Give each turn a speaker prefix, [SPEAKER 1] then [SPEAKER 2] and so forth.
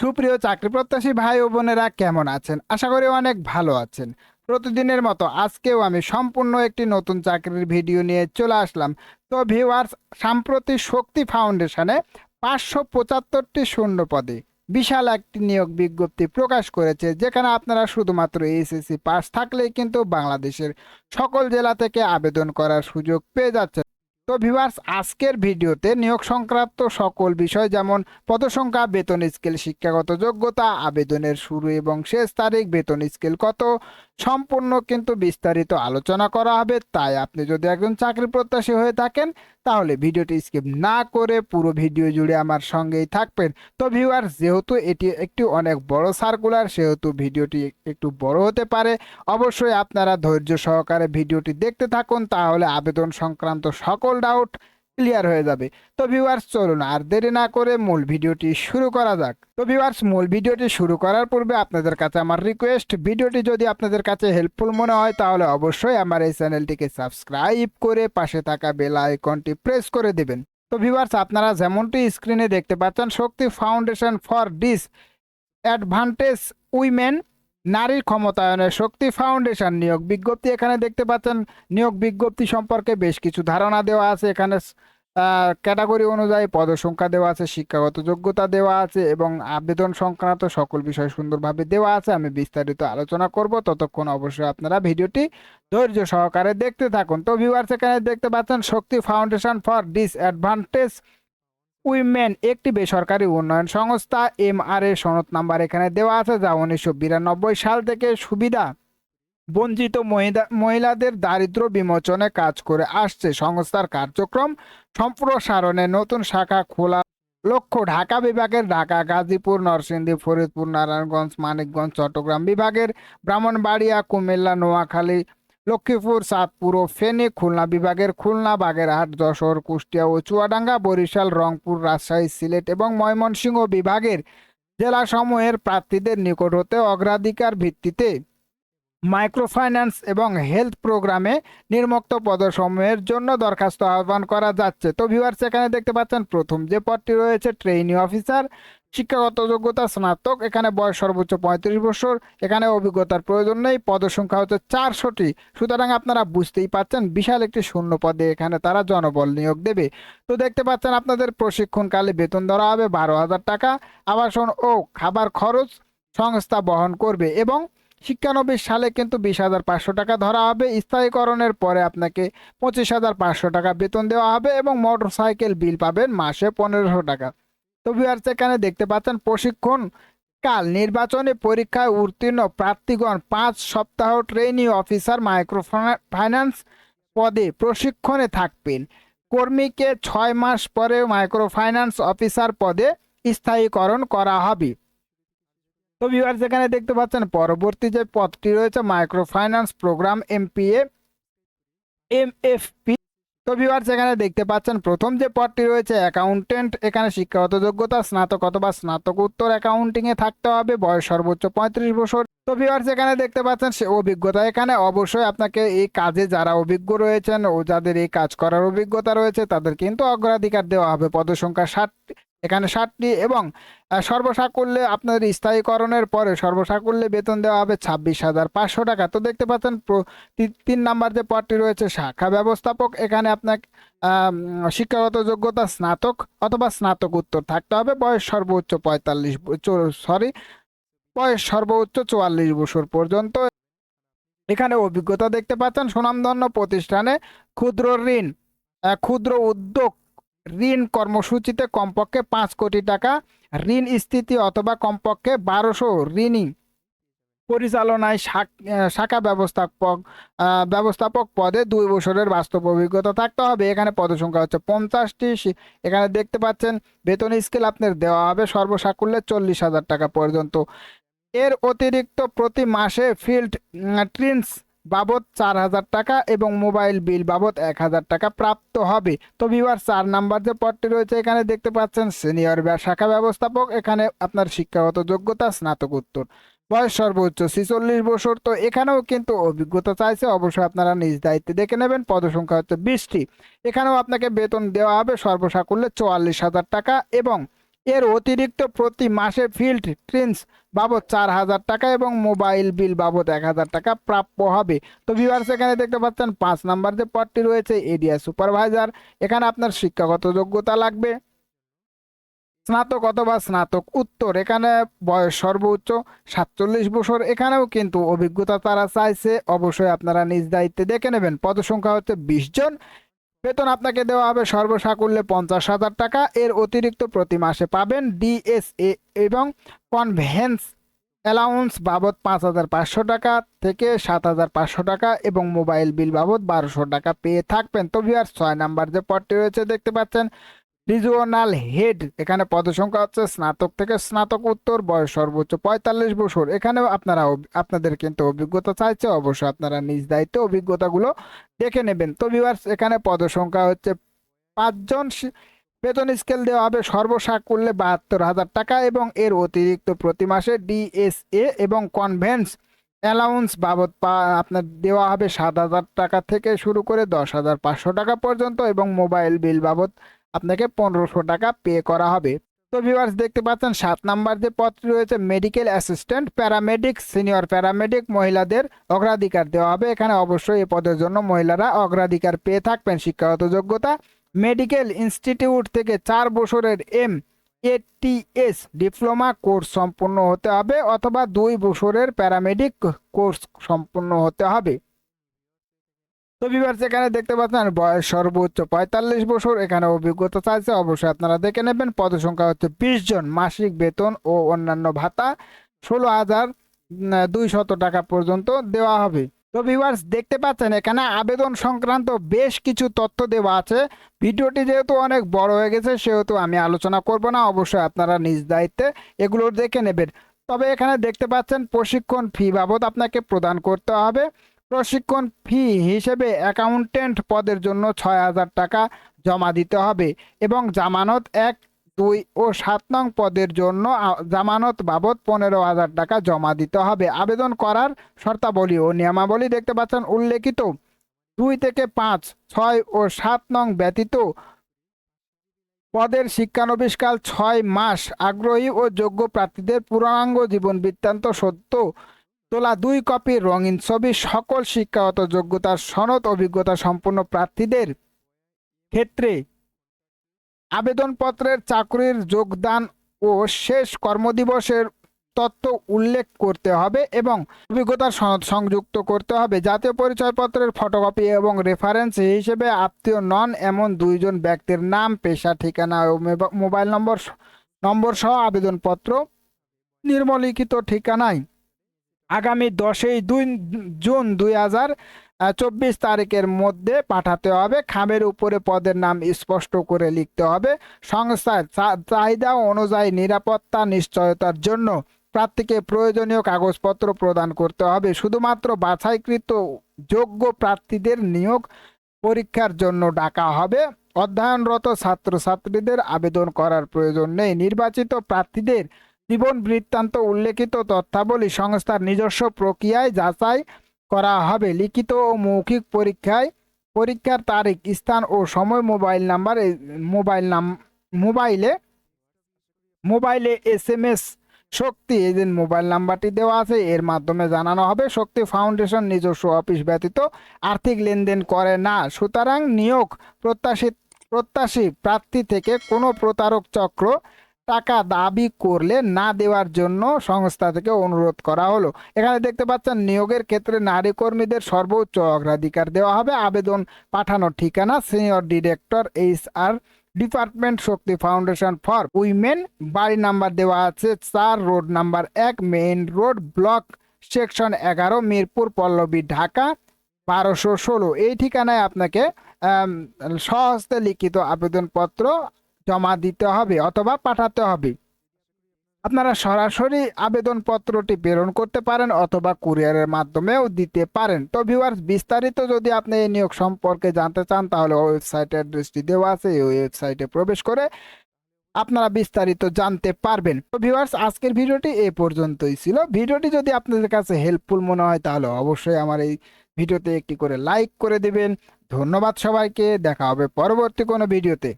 [SPEAKER 1] সুপ্রিয় চাকরি প্রত্যাশী ভাই ও বোনেরা, কেমন আছেন? আশা করি অনেক ভালো আছেন। প্রতিদিনের মতো আজকেও আমি সম্পূর্ণ একটি নতুন চাকরির ভিডিও নিয়ে চলে আসলাম। তো ভিউয়ার্স সাম্প্রতিক শক্তি ফাউন্ডেশনে পাঁচশো পঁচাত্তরটি শূন্য পদে বিশাল একটি নিয়োগ বিজ্ঞপ্তি প্রকাশ করেছে, যেখানে আপনারা শুধুমাত্র এসএসসি পাস থাকলেই কিন্তু বাংলাদেশের সকল জেলা থেকে আবেদন করার সুযোগ পেয়ে যাচ্ছে তো ভিভার্স আজকের ভিডিওতে নিয়োগ সংক্রান্ত সকল বিষয় যেমন পদসংখ্যা, বেতন স্কেল, শিক্ষাগত যোগ্যতা, আবেদনের শুরু এবং শেষ তারিখ, বেতন স্কেল কত সম্পূর্ণ কিন্তু বিস্তারিত আলোচনা করা হবে। তাই আপনি যদি একজন চাকরি প্রত্যাশী হয়ে থাকেন, তাহলে ভিডিওটি স্কিপ না করে পুরো ভিডিও জুড়ে আমার সঙ্গেই থাকবেন। তো ভিউয়ার, যেহেতু এটি একটি অনেক বড় সার্কুলার সেহেতু ভিডিওটি একটু বড় হতে পারে, অবশ্যই আপনারা ধৈর্য সহকারে ভিডিওটি দেখতে থাকুন। তাহলে আবেদন সংক্রান্ত সকল ডাউট ক্লিয়ার হয়ে যাবে। তো ভিউয়ার্স চলুন আর দেরি না করে মূল ভিডিওটি শুরু করা যাক। তো ভিউয়ার্স মূল ভিডিওটি শুরু করার পূর্বে আপনাদের কাছে আমার রিকোয়েস্ট ভিডিওটি যদি আপনাদের কাছে হেল্পফুল মনে হয়, তাহলে অবশ্যই আমার এই চ্যানেলটিকে সাবস্ক্রাইব করে পাশে থাকা বেল আইকনটি প্রেস করে দেবেন। তো ভিউয়ার্স আপনারা যেমনটি স্ক্রিনে দেখতে পাচ্ছেন, Shakti foundation for disadvantage women নারীর ক্ষমতায়নের শক্তি ফাউন্ডেশন নিয়োগ বিজ্ঞপ্তি এখানে দেখতে পাচ্ছেন। নিয়োগ বিজ্ঞপ্তি সম্পর্কে বেশ কিছু ধারণা দেওয়া আছে এখানে। ক্যাটাগরি অনুযায়ী পদসংখ্যা দেওয়া আছে, শিক্ষাগত যোগ্যতা দেওয়া আছে এবং আবেদন সংক্রান্ত সকল বিষয় সুন্দরভাবে দেওয়া আছে। আমি বিস্তারিত আলোচনা করব, ততক্ষণ অবশ্যই আপনারা ভিডিওটি ধৈর্য সহকারে দেখতে থাকুন। তো ভিউয়ার্স এখানে দেখতে পাচ্ছেন Shakti foundation for disadvantage women একটি বেসরকারি উন্নয়ন সংস্থা এম আর এ সনদ নাম্বার এখানে দেওয়া আছে, যা উনিশশো বিরানব্বই সাল থেকে সুবিধা বঞ্চিত মহিলা মহিলাদের দারিদ্র বিমোচনে কাজ করে আসছে সংস্থার কার্যক্রম সম্প্রসারণে নতুন শাখা খোলা। লক্ষ্য, ঢাকা বিভাগের ঢাকা, গাজীপুর, নরসিংদী, ফরিদপুর, নারায়ণগঞ্জ, মানিকগঞ্জ, চট্টগ্রাম বিভাগের ব্রাহ্মণবাড়িয়া, কুমিল্লা, নোয়াখালী, লক্ষ্মীপুর, চাঁদপুর ও ফেনী খুলনা বিভাগের খুলনা, বাগেরহাট, যশোর, কুষ্টিয়া ও চুয়াডাঙ্গা, বরিশাল, রংপুর, রাজশাহী, সিলেট এবং ময়মনসিংহ বিভাগের জেলাসমূহের প্রার্থীদের নিকট হতে অগ্রাধিকার ভিত্তিতে মাইক্রোফাইন্যান্স এবং হেলথ প্রোগ্রামে নির্মুক্ত পদসমূহের জন্য দরখাস্ত আহ্বান করা যাচ্ছে। তো ভিউয়ার্স এখানে দেখতে পাচ্ছেন, প্রথম যে পদটি রয়েছে ট্রেনিং অফিসার শিক্ষাগত যোগ্যতা স্নাতক, এখানে বয়স সর্বোচ্চ পঁয়ত্রিশ বছর, এখানে অভিজ্ঞতার প্রয়োজন নেই, পদসংখ্যা হচ্ছে চারশোটি। সুতরাং আপনারা বুঝতেই পাচ্ছেন, বিশাল একটি শূন্য পদে এখানে তারা জনবল নিয়োগ দেবে। তো দেখতে পাচ্ছেন, আপনাদের প্রশিক্ষণকালে বেতন ধরা হবে বারো হাজার টাকা, আবাসন ও খাবার খরচ সংস্থা বহন করবে এবং শিক্ষানব্বই সালে কিন্তু বিশ হাজার পাঁচশো টাকা ধরা হবে। স্থায়ীকরণের পরে আপনাকে পঁচিশ হাজার পাঁচশো টাকা বেতন দেওয়া হবে এবং মোটর সাইকেল বিল পাবেন মাসে পনেরোশো টাকা। তো ভিউয়ার্স, এখানে দেখতে পাচ্ছেন প্রশিক্ষণ কাল। নির্বাচনী পরীক্ষায় উত্তীর্ণ প্রার্থীগণ পাঁচ সপ্তাহ ট্রেনি অফিসার মাইক্রো ফাইন্যান্স পদে প্রশিক্ষণে থাকবেন। কর্মীকে ছয় মাস পরে মাইক্রো ফাইন্যান্স অফিসার পদে স্থায়ীকরণ করা হবে। তো ভিউয়ার্স এখানে দেখতে পাচ্ছেন, পরবর্তী যে পদটি রয়েছে micro finance programme MPA MFP তো ভিউয়ার্স এখানে দেখতে পাচ্ছেন, প্রথম যে পদটি রয়েছে অ্যাকাউন্টেন্ট এখানে শিক্ষাগত যোগ্যতা স্নাতক অথবা স্নাতকোত্তর অ্যাকাউন্টিংয়ে থাকতে হবে, বয়স সর্বোচ্চ পঁয়ত্রিশ বছর। তো ভিউয়ার্স এখানে দেখতে পাচ্ছেন, সে অভিজ্ঞতা এখানে অবশ্যই আপনাকে এই কাজে যারা অভিজ্ঞ রয়েছেন ও যাদের এই কাজ করার অভিজ্ঞতা রয়েছে, তাদের কিন্তু অগ্রাধিকার দেওয়া হবে, পদসংখ্যা ষাটটি এখানে ষাটটি এবং সর্বসাকুল্যে আপনাদের স্থায়ীকরণের পরে সর্বসাকুল্যে বেতন দেওয়া হবে ছাব্বিশ হাজার পাঁচশো টাকা। তো দেখতে পাচ্ছেন তিন নাম্বার যে পদটি রয়েছে শাখা ব্যবস্থাপক, এখানে আপনাকে শিক্ষাগত যোগ্যতা স্নাতক অথবা স্নাতক উত্তর থাকতে হবে। বয়স সর্বোচ্চ পঁয়তাল্লিশ সরি, বয়স সর্বোচ্চ চুয়াল্লিশ বছর পর্যন্ত। এখানে অভিজ্ঞতা দেখতে পাচ্ছেন, সুনামধন্য প্রতিষ্ঠানে ক্ষুদ্র ঋণ ক্ষুদ্র উদ্যোগ ঋণ কর্মসূচিতে কমপক্ষে পাঁচ কোটি টাকা, ঋণ স্থিতি অথবা কমপক্ষে বারোশো ঋণই। পরিচালনায় শাখা ব্যবস্থাপক ব্যবস্থাপক পদে দুই বছরের বাস্তব অভিজ্ঞতা থাকতে হবে। এখানে পদসংখ্যা হচ্ছে পঞ্চাশটি। এখানে দেখতে পাচ্ছেন, বেতন স্কেল আপনার দেওয়া হবে সর্বসাকুল্যে চল্লিশ হাজার টাকা পর্যন্ত। এর অতিরিক্ত প্রতি মাসে ফিল্ড ট্রিন্স বাবদ চার হাজার টাকা এবং মোবাইল বিল বাবদ এক হাজার টাকা প্রাপ্ত হবে। তো ভিউয়ার চার নাম্বার যে পদটি রয়েছে, এখানে দেখতে পাচ্ছেন সিনিয়র শাখা ব্যবস্থাপক, এখানে আপনার শিক্ষাগত যোগ্যতা স্নাতকোত্তর বয়স সর্বোচ্চ ছিচল্লিশ বছর, তো এখানেও কিন্তু অভিজ্ঞতা চাইছে। অবশ্যই আপনারা নিজ দায়িত্বে দেখে নেবেন, পদসংখ্যা হচ্ছে বিশটি। এখানেও আপনাকে বেতন দেওয়া হবে সর্বসাকুল্যে চুয়াল্লিশ হাজার টাকা এবং এর অতিরিক্ত প্রতি মাসে ফিল্ড ট্রিন্স বাবদ চার হাজার টাকা এবং মোবাইল বিল বাবদ এক হাজার টাকা প্রাপ্য হবে। তো ভিউয়ার্স এখানে দেখতে পাচ্ছেন পাঁচ নাম্বার যে পদটি রয়েছে এরিয়া সুপারভাইজার। এখানে আপনার শিক্ষাগত যোগ্যতা লাগবে। স্নাতক অথবা স্নাতক উত্তর, এখানে বয়স সর্বোচ্চ সাতচল্লিশ বছর। এখানেও কিন্তু অভিজ্ঞতা তারা চাইছে। অবশ্যই আপনারা নিজ দায়িত্বে দেখে নেবেন। পদসংখ্যা হচ্ছে বিশ জন। বেতন আপনাকে দেওয়া হবে সর্বসাকুল্যে পঞ্চাশ হাজার টাকা। এর অতিরিক্ত প্রতি মাসে পাবেন ডিএসএ এবং কনভেন্স অ্যালাউন্স বাবদ পাঁচ হাজার পাঁচশো টাকা থেকে সাত হাজার পাঁচশো টাকা এবং মোবাইল বিল বাবদ বারোশো টাকা পেয়ে থাকবেন। তো ভিউয়ার ছয় নাম্বার যে পদটি রয়েছে, দেখতে পাচ্ছেন। রিজিওনাল হেড এখানে পদসংখ্যা হচ্ছে স্নাতক থেকে স্নাতক উত্তর, বয়স সর্বোচ্চ পঁয়তাল্লিশ বছর। এখানেও আপনারা আপনাদের কিন্তু অভিজ্ঞতা চাইছে, অবশ্যই আপনারা নিজ দায়িত্বে অভিজ্ঞতাগুলো দেখে নেবেন। তো ভিউয়ার্স এখানে পদসংখ্যা হচ্ছে পাঁচজন। বেতন স্কেল দেওয়া হবে সর্বসাকুল্যে বাহাত্তর হাজার টাকা এবং এর অতিরিক্ত প্রতি মাসে ডিএসএ এবং কনভেন্স অ্যালাউন্স বাবদ পা আপনার দেওয়া হবে সাত হাজার টাকা থেকে শুরু করে দশ হাজার পাঁচশো টাকা পর্যন্ত এবং মোবাইল বিল বাবদ আপনাকে পনেরোশো টাকা পে করা হবে। তো ভিউয়ার্স দেখতে পাচ্ছেন, সাত নাম্বার যে পদটি রয়েছে medical assistant paramedic senior paramedic মহিলাদের অগ্রাধিকার দেওয়া হবে। এখানে অবশ্যই এই পদের জন্য মহিলারা অগ্রাধিকার পেয়ে থাকবেন। শিক্ষাগত যোগ্যতা মেডিকেল ইনস্টিটিউট থেকে চার বছরের এম এটিএস ডিপ্লোমা কোর্স সম্পূর্ণ হতে হবে, অথবা দুই বছরের প্যারামেডিক কোর্স সম্পূর্ণ হতে হবে। তো এখানে দেখতে পাচ্ছেন বয়স সর্বোচ্চ পঁয়তাল্লিশ বছর। এখানে অভিজ্ঞতা চাইছে, অবশ্যই আপনারা দেখে নেবেন। পদসংখ্যা হচ্ছে বিশ জন, মাসিক বেতন ও অন্যান্য ভাতা ষোলো হাজার দুইশত টাকা পর্যন্ত দেওয়া হবে। তো দেখতে পাচ্ছেন, এখানে আবেদন সংক্রান্ত বেশ কিছু তথ্য দেওয়া আছে। ভিডিওটি যেহেতু অনেক বড় হয়ে গেছে, সেহেতু আমি আলোচনা করব না, অবশ্যই আপনারা নিজ দায়িত্বে এগুলো দেখে নেবেন। তবে এখানে দেখতে পাচ্ছেন, প্রশিক্ষণ ফি বাবদ আপনাকে প্রদান করতে হবে। প্রশিক্ষণ ফি হিসেবে অ্যাকাউন্টেন্ট পদের জন্য ছয় হাজার টাকা জমা দিতে হবে এবং জামানত এক, দুই ও সাত নং পদের জন্য জামানত বাবদ পনেরো হাজার টাকা জমা দিতে হবে। আবেদন করার শর্তাবলী ও নিয়মাবলী দেখতে পাচ্ছেন উল্লেখিত দুই থেকে পাঁচ, ছয় ও সাত নং ব্যতীত পদের শিক্ষানবিষ্কাল ছয় মাস আগ্রহী ও যোগ্য প্রার্থীদের পূর্ণাঙ্গ জীবন বৃত্তান্ত সত্য তোলা দুই কপি রঙিন ছবি সকল শিক্ষাগত যোগ্যতার সনদ, অভিজ্ঞতা সম্পন্ন প্রার্থীদের ক্ষেত্রে আবেদনপত্রের চাকরির যোগদান ও শেষ কর্মদিবসের তথ্য উল্লেখ করতে হবে এবং অভিজ্ঞতার সনদ সংযুক্ত করতে হবে। জাতীয় পরিচয়পত্রের ফটোকপি এবং রেফারেন্স হিসেবে আত্মীয় নন এমন দুইজন ব্যক্তির নাম, পেশা, ঠিকানা ও মোবাইল নম্বর নম্বর সহ আবেদনপত্র নির্মলিখিত ঠিকানায় আগামী দশই দুই জুন দুই হাজার চব্বিশ তারিখের মধ্যে পাঠাতে হবে। খামের উপরে পদের নাম স্পষ্ট করে লিখতে হবে। সংস্থার চাহিদা অনুযায়ী নিরাপত্তা, নিশ্চয়তার জন্য প্রার্থীকে প্রয়োজনীয় কাগজপত্র প্রদান করতে হবে। শুধুমাত্র বাছাইকৃত যোগ্য প্রার্থীদের নিয়োগ পরীক্ষার জন্য ডাকা হবে। অধ্যয়নরত ছাত্রছাত্রীদের আবেদন করার প্রয়োজন নেই। নির্বাচিত প্রার্থীদের জীবন বৃত্তান্ত উল্লেখিত তথ্যাবলী সংস্থার নিজস্ব প্রক্রিয়ায় যাচাই করা হবে। লিখিত ও মৌখিক পরীক্ষায় পরীক্ষার তারিখ, স্থান ও সময় মোবাইল নাম্বার, মোবাইল নাম, মোবাইলে মোবাইলে এস এম এস শক্তি, এই মোবাইল নাম্বারটি দেওয়া আছে, এর মাধ্যমে জানানো হবে। শক্তি ফাউন্ডেশন নিজস্ব অফিস ব্যতীত আর্থিক লেনদেন করে না। সুতরাং নিয়োগ প্রত্যাশী প্রত্যাশী প্রার্থী থেকে কোনো প্রতারক চক্র টাকা দাবি করলে না দেওয়ার জন্য সংস্থা থেকে অনুরোধ করা হলো। এখানে দেখতে পাচ্ছেন নিয়োগের ক্ষেত্রে নারী কর্মীদের সর্বোচ্চ অগ্রাধিকার দেওয়া হবে। আবেদন পাঠানোর ঠিকানা senior director H R department Shakti foundation for women. বাড়ি নাম্বার দেওয়া আছে চার রোড নাম্বার এক মেইন রোড ব্লক সেকশন এগারো মিরপুর পল্লবী ঢাকা বারোশো ষোলো। এই ঠিকানায় আপনাকে আম, স্বহস্তে লিখিত আবেদনপত্র জমা দিতে হবে অথবা পাঠাতে হবে। আপনারা সরাসরি আবেদনপত্রটি প্রেরণ করতে পারেন অথবা কুরিয়ারের মাধ্যমেও দিতে পারেন। তো ভিউয়ার্স বিস্তারিত যদি আপনি এই নিয়োগ সম্পর্কে জানতে চান, তাহলে ওয়েবসাইট অ্যাড্রেসটি দেওয়া আছে। এই ওয়েবসাইটে প্রবেশ করে আপনারা বিস্তারিত জানতে পারবেন। তো ভিউয়ার্স আজকের ভিডিওটি এ পর্যন্তই ছিল। ভিডিওটি যদি আপনাদের কাছে হেল্পফুল মনে হয়, তাহলে অবশ্যই আমার এই ভিডিওতে একটি করে লাইক করে দেবেন। ধন্যবাদ সবাইকে। দেখা হবে পরবর্তী কোনো ভিডিওতে।